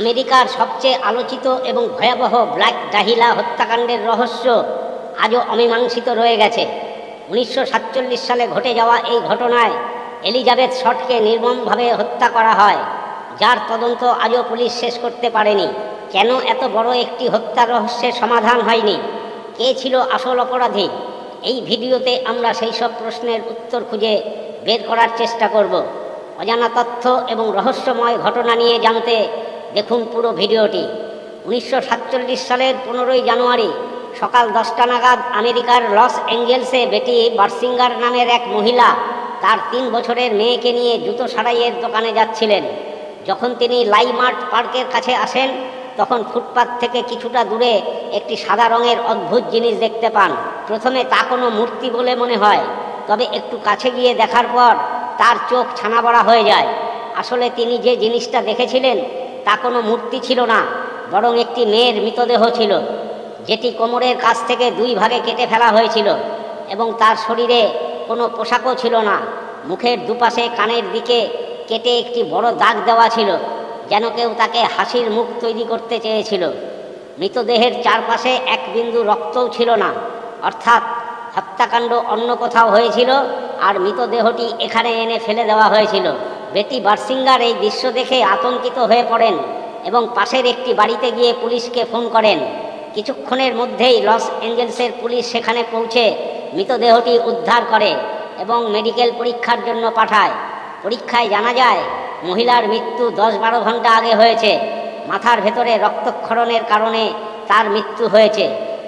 আমেরিকার সবচেয়ে আলোচিত এবং ভয়াবহ ব্ল্যাক ডাহিলা হত্যাকাণ্ডের রহস্য আজও অমীমাংসিত রয়ে গেছে। উনিশশো সাতচল্লিশ সালে ঘটে যাওয়া এই ঘটনায় এলিজাবেথ শটকে নির্মমভাবে হত্যা করা হয়, যার তদন্ত আজও পুলিশ শেষ করতে পারেনি। কেন এত বড় একটি হত্যা রহস্যের সমাধান হয়নি? কে ছিল আসল অপরাধী? এই ভিডিওতে আমরা সেই সব প্রশ্নের উত্তর খুঁজে বের করার চেষ্টা করব। অজানা তথ্য এবং রহস্যময় ঘটনা নিয়ে জানতে দেখুন পুরো ভিডিওটি। উনিশশো সাতচল্লিশ সালের পনেরোই জানুয়ারি সকাল দশটা নাগাদ আমেরিকার লস অ্যাঞ্জেলসে বেটি বার্সিঙ্গার নামের এক মহিলা তার তিন বছরের মেয়েকে নিয়ে জুতো সারাইয়ের দোকানে যাচ্ছিলেন। যখন তিনি লাইমার্ট পার্কের কাছে আসেন, তখন ফুটপাত থেকে কিছুটা দূরে একটি সাদা রঙের অদ্ভুত জিনিস দেখতে পান। প্রথমে তা কোনো মূর্তি বলে মনে হয়, তবে একটু কাছে গিয়ে দেখার পর তার চোখ ছানা বড়া হয়ে যায়। আসলে তিনি যে জিনিসটা দেখেছিলেন তা কোনো মূর্তি ছিল না, বরং একটি মেয়ের মৃতদেহ ছিল, যেটি কোমরের কাছ থেকে দুই ভাগে কেটে ফেলা হয়েছিল, এবং তার শরীরে কোনো পোশাকও ছিল না। মুখের দুপাশে কানের দিকে কেটে একটি বড় দাগ দেওয়া ছিল, যেন কেউ তাকে হাসির মুখ তৈরি করতে চেয়েছিল। মৃতদেহের চারপাশে এক বিন্দু রক্তও ছিল না, অর্থাৎ হত্যাকাণ্ড অন্য কোথাও হয়েছিল, আর মৃতদেহটি এখানে এনে ফেলে দেওয়া হয়েছিল। বেটি বার্সিঙ্গার এই দৃশ্য দেখে আতঙ্কিত হয়ে পড়েন এবং পাশের একটি বাড়িতে গিয়ে পুলিশকে ফোন করেন। কিছুক্ষণের মধ্যেই লস অ্যাঞ্জেলসের পুলিশ সেখানে পৌঁছে মৃতদেহটি উদ্ধার করে এবং মেডিকেল পরীক্ষার জন্য পাঠায়। পরীক্ষায় জানা যায়, মহিলার মৃত্যু দশ বারো ঘণ্টা আগে হয়েছে। মাথার ভেতরে রক্তক্ষরণের কারণে তার মৃত্যু হয়েছে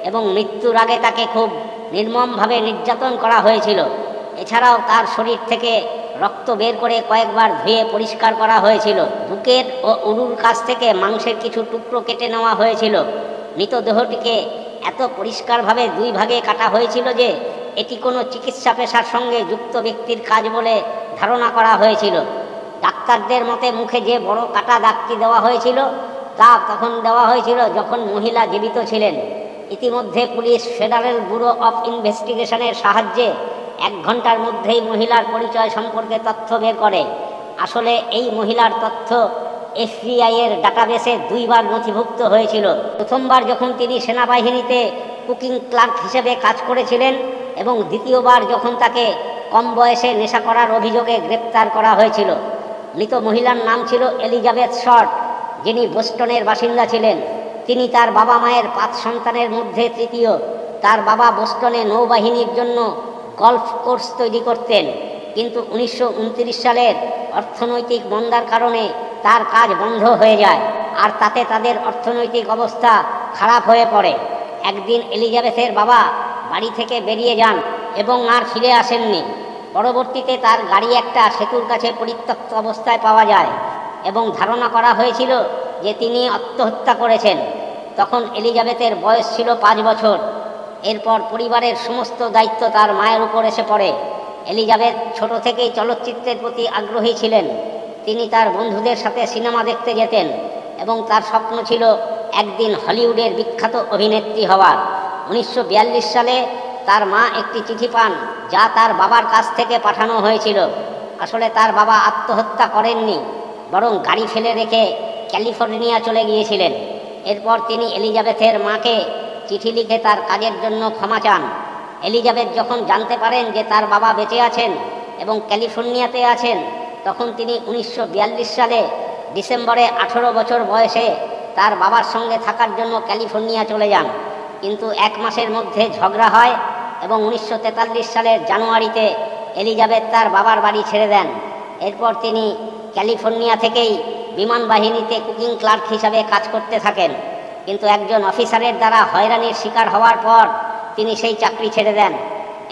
এবং মৃত্যুর আগে তাকে খুব নির্মমভাবে নির্যাতন করা হয়েছিল। এছাড়াও তার শরীর থেকে রক্ত বের করে কয়েকবার ধুয়ে পরিষ্কার করা হয়েছিল। বুকের ও উরুর কাছ থেকে মাংসের কিছু টুকরো কেটে নেওয়া হয়েছিল। মৃতদেহটিকে এত পরিষ্কারভাবে দুই ভাগে কাটা হয়েছিল যে, এটি কোনো চিকিৎসা পেশার সঙ্গে যুক্ত ব্যক্তির কাজ বলে ধারণা করা হয়েছিল। ডাক্তারদের মতে মুখে যে বড় কাটা দাগটি দেওয়া হয়েছিল, তা তখন দেওয়া হয়েছিল যখন মহিলা জীবিত ছিলেন। ইতিমধ্যে পুলিশ ফেডারেল ব্যুরো অফ ইনভেস্টিগেশনের সাহায্যে এক ঘণ্টার মধ্যেই মহিলার পরিচয় সম্পর্কে তথ্য বের করে। আসলে এই মহিলার তথ্য এফবিআই এর ডাটাবেসে দুইবার নথিভুক্ত হয়েছিল। প্রথমবার যখন তিনি সেনাবাহিনীতে কুকিং ক্লার্ক হিসেবে কাজ করেছিলেন এবং দ্বিতীয়বার যখন তাকে কম বয়সে নেশা করার অভিযোগে গ্রেপ্তার করা হয়েছিল। মৃত মহিলার নাম ছিল এলিজাবেথ শর্ট, যিনি বোস্টনের বাসিন্দা ছিলেন। তিনি তার বাবা মায়ের পাঁচ সন্তানের মধ্যে তৃতীয়। তার বাবা বোস্টনে নৌবাহিনীর জন্য গল্ফ কোর্স তৈরি করতেন। কিন্তু উনিশশো উনত্রিশ সালের অর্থনৈতিক মন্দার কারণে তার কাজ বন্ধ হয়ে যায় আর তাতে তাদের অর্থনৈতিক অবস্থা খারাপ হয়ে পড়ে। একদিন এলিজাবেথের বাবা বাড়ি থেকে বেরিয়ে যান এবং আর ফিরে আসেননি। পরবর্তীতে তার গাড়ি একটা সেতুর কাছে পরিত্যক্ত অবস্থায় পাওয়া যায় এবং ধারণা করা হয়েছিল যে তিনি আত্মহত্যা করেছেন। তখন এলিজাবেথের বয়স ছিল পাঁচ বছর। এরপর পরিবারের সমস্ত দায়িত্ব তার মায়ের উপর এসে পড়ে। এলিজাবেথ ছোট থেকেই চলচ্চিত্রের প্রতি আগ্রহী ছিলেন। তিনি তার বন্ধুদের সাথে সিনেমা দেখতে যেতেন এবং তার স্বপ্ন ছিল একদিন হলিউডের বিখ্যাত অভিনেত্রী হওয়ার। উনিশশো বিয়াল্লিশ সালে তার মা একটি চিঠি পান, যা তার বাবার কাছ থেকে পাঠানো হয়েছিল। আসলে তার বাবা আত্মহত্যা করেননি, বরং গাড়ি ফেলে রেখে ক্যালিফোর্নিয়া চলে গিয়েছিলেন। এরপর তিনি এলিজাবেথের মাকে চিঠি লিখে তার কাজের জন্য ক্ষমা চান। এলিজাবেথ যখন জানতে পারেন যে তার বাবা বেঁচে আছেন এবং ক্যালিফোর্নিয়াতে আছেন, তখন তিনি উনিশশো বিয়াল্লিশ সালে ডিসেম্বরে আঠেরো বছর বয়সে তার বাবার সঙ্গে থাকার জন্য ক্যালিফোর্নিয়া চলে যান। কিন্তু এক মাসের মধ্যে ঝগড়া হয় এবং উনিশশো তেতাল্লিশ সালের জানুয়ারিতে এলিজাবেথ তার বাবার বাড়ি ছেড়ে দেন। এরপর তিনি ক্যালিফোর্নিয়া থেকেই বিমান বাহিনীতে কুকিং ক্লার্ক হিসাবে কাজ করতে থাকেন। কিন্তু একজন অফিসারের দ্বারা হয়রানির শিকার হওয়ার পর তিনি সেই চাকরি ছেড়ে দেন।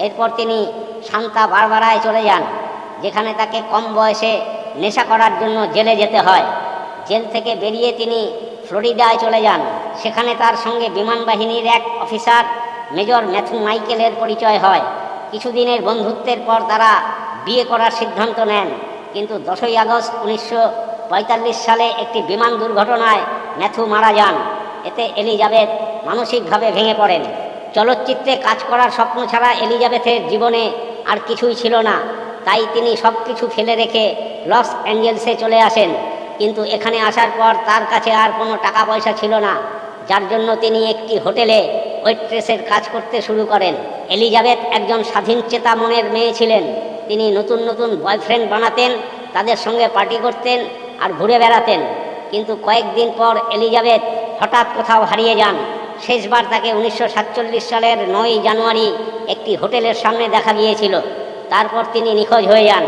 এরপর তিনি শান্তা বারবারায় চলে যান, যেখানে তাকে কম বয়সে নেশা করার জন্য জেলে যেতে হয়। জেল থেকে বেরিয়ে তিনি ফ্লোরিডায় চলে যান। সেখানে তার সঙ্গে বিমান বাহিনীর এক অফিসার, মেজর ম্যাথু মাইকেলের পরিচয় হয়। কিছুদিনের বন্ধুত্বের পর তারা বিয়ে করার সিদ্ধান্ত নেন। কিন্তু দশই আগস্ট উনিশশো পঁয়তাল্লিশ সালে একটি বিমান দুর্ঘটনায় ম্যাথু মারা যান। এতে এলিজাবেথ মানসিকভাবে ভেঙে পড়েন। চলচ্চিত্রে কাজ করার স্বপ্ন ছাড়া এলিজাবেথের জীবনে আর কিছুই ছিল না। তাই তিনি সব কিছু ফেলে রেখে লস অ্যাঞ্জেলসে চলে আসেন। কিন্তু এখানে আসার পর তার কাছে আর কোনো টাকা পয়সা ছিল না। যার জন্য তিনি একটি হোটেলে ওয়েট্রেসের কাজ করতে শুরু করেন। এলিজাবেথ একজন স্বাধীনচেতা মনের মেয়ে ছিলেন। তিনি নতুন নতুন বয়ফ্রেন্ড বানাতেন, তাদের সঙ্গে পার্টি করতেন আর ঘুরে বেড়াতেন। কিন্তু কয়েকদিন পর এলিজাবেথ হঠাৎ কোথাও হারিয়ে যান। শেষবার তাকে উনিশশো সাতচল্লিশ সালের নয় জানুয়ারি একটি হোটেলের সামনে দেখা গিয়েছিল তারপর তিনি নিখোঁজ হয়ে যান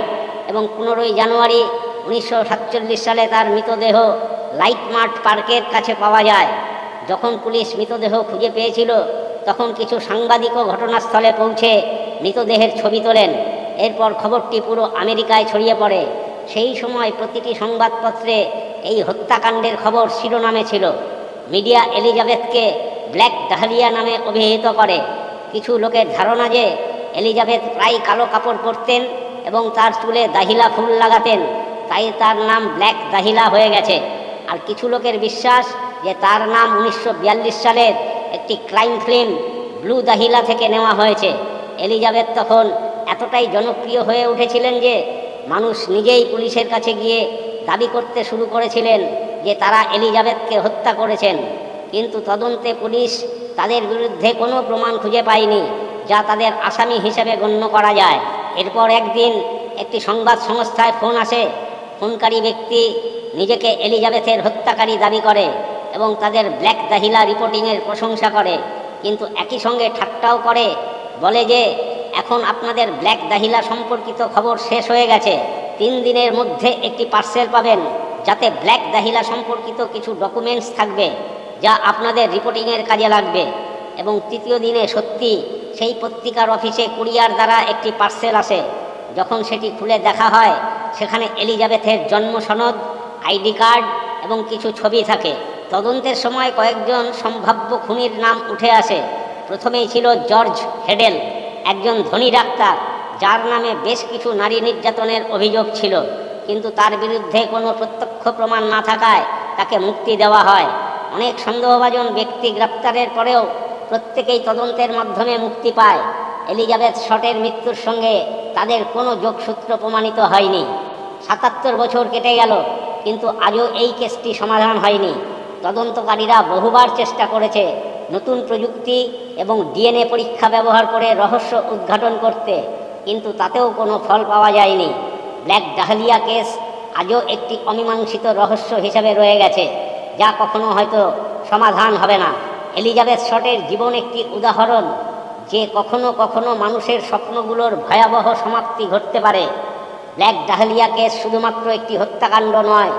এবং পনেরোই জানুয়ারি উনিশশো সাতচল্লিশ সালে তার মৃতদেহ লাইট মার্ট পার্কের কাছে পাওয়া যায়। যখন পুলিশ মৃতদেহ খুঁজে পেয়েছিল, তখন কিছু সাংবাদিকও ঘটনাস্থলে পৌঁছে মৃতদেহের ছবি তোলেন। এরপর খবরটি পুরো আমেরিকায় ছড়িয়ে পড়ে। সেই সময় প্রতিটি সংবাদপত্রে এই হত্যাকাণ্ডের খবর শিরোনামে ছিল। মিডিয়া এলিজাবেথকে ব্ল্যাক ডাহলিয়া নামে অভিহিত করে। কিছু লোকের ধারণা যে এলিজাবেথ প্রায় কালো কাপড় পরতেন এবং তার চুলে দাহিলা ফুল লাগাতেন, তাই তার নাম ব্ল্যাক দাহিলা হয়ে গেছে। আর কিছু লোকের বিশ্বাস যে তার নাম উনিশশো বিয়াল্লিশ সালের একটি ক্রাইম ফিল্ম ব্লু দাহিলা থেকে নেওয়া হয়েছে। এলিজাবেথ তখন এতটাই জনপ্রিয় হয়ে উঠেছিলেন যে মানুষ নিজেই পুলিশের কাছে গিয়ে দাবি করতে শুরু করেছিলেন। যে তারা এলিজাবেথকে হত্যা করেছেন। কিন্তু তদন্তে পুলিশ তাদের বিরুদ্ধে কোনো প্রমাণ খুঁজে পায়নি, যা তাদের আসামি হিসেবে গণ্য করা যায়। এরপর একদিন একটি সংবাদ সংস্থায় ফোন আসে। ফোনকারী ব্যক্তি নিজেকে এলিজাবেথের হত্যাকারী দাবি করে এবং তাদের ব্ল্যাক দাহিলা রিপোর্টিংয়ের প্রশংসা করে। কিন্তু একই সঙ্গে ঠাট্টাও করে, বলে যে, এখন আপনাদের ব্ল্যাক দাহিলা সম্পর্কিত খবর শেষ হয়ে গেছে। তিন দিনের মধ্যে একটি পার্সেল পাবেন। যাতে ব্ল্যাক দাহিলা সম্পর্কিত কিছু ডকুমেন্টস থাকবে যা আপনাদের রিপোর্টিংয়ের কাজে লাগবে। এবং তৃতীয় দিনে সত্যি সেই পত্রিকার অফিসে কুরিয়ার দ্বারা একটি পার্সেল আসে। যখন সেটি খুলে দেখা হয়, সেখানে এলিজাবেথের জন্ম সনদ, আইডি কার্ড এবং কিছু ছবি থাকে। তদন্তের সময় কয়েকজন সম্ভাব্য খুনির নাম উঠে আসে। প্রথমেই ছিল জর্জ হেডেল, একজন ধনী ডাক্তার, যার নামে বেশ কিছু নারী নির্যাতনের অভিযোগ ছিল। কিন্তু তার বিরুদ্ধে কোনো প্রত্যক্ষ প্রমাণ না থাকায় তাকে মুক্তি দেওয়া হয়। অনেক সন্দেহভাজন ব্যক্তি গ্রেপ্তারের পরেও প্রত্যেকেই তদন্তের মাধ্যমে মুক্তি পায়। এলিজাবেথ শটের মৃত্যুর সঙ্গে তাদের কোনো যোগসূত্র প্রমাণিত হয়নি। সাতাত্তর বছর কেটে গেল, কিন্তু আজও এই কেসটি সমাধান হয়নি। তদন্তকারীরা বহুবার চেষ্টা করেছে নতুন প্রযুক্তি এবং ডিএনএ পরীক্ষা ব্যবহার করে রহস্য উদ্ঘাটন করতে, কিন্তু তাতেও কোনো ফল পাওয়া যায়নি। ব্ল্যাক ডাহলিয়া কেস আজও একটি অমীমাংসিত রহস্য হিসাবে রয়ে গেছে, যা কখনো হয়তো সমাধান হবে না। এলিজাবেথ শটের জীবন একটি উদাহরণ, যে কখনো কখনো মানুষের স্বপ্নগুলোর ভয়াবহ সমাপ্তি ঘটতে পারে। ব্ল্যাক ডাহলিয়া কেস শুধুমাত্র একটি হত্যাকাণ্ড নয়,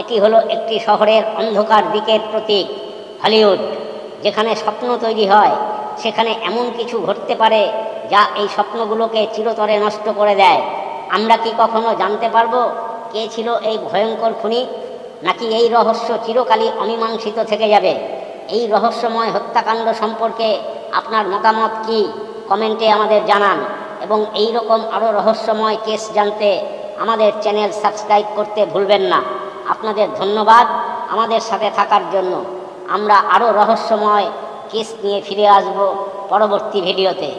এটি হলো একটি শহরের অন্ধকার দিকের প্রতীক, হলিউড, যেখানে স্বপ্ন তৈরি হয়। সেখানে এমন কিছু ঘটতে পারে, যা এই স্বপ্নগুলোকে চিরতরে নষ্ট করে দেয়। আমরা কি কখনো জানতে পারব কে ছিল এই ভয়ঙ্কর খুনি? নাকি এই রহস্য চিরকালই অমীমাংসিত থেকে যাবে? এই রহস্যময় হত্যাকাণ্ড সম্পর্কে আপনার মতামত কি? কমেন্টে আমাদের জানান এবং এই রকম আরও রহস্যময় কেস জানতে আমাদের চ্যানেল সাবস্ক্রাইব করতে ভুলবেন না। আপনাদের ধন্যবাদ আমাদের সাথে থাকার জন্য। আমরা আরও রহস্যময় কেস নিয়ে ফিরে আসব পরবর্তী ভিডিওতে।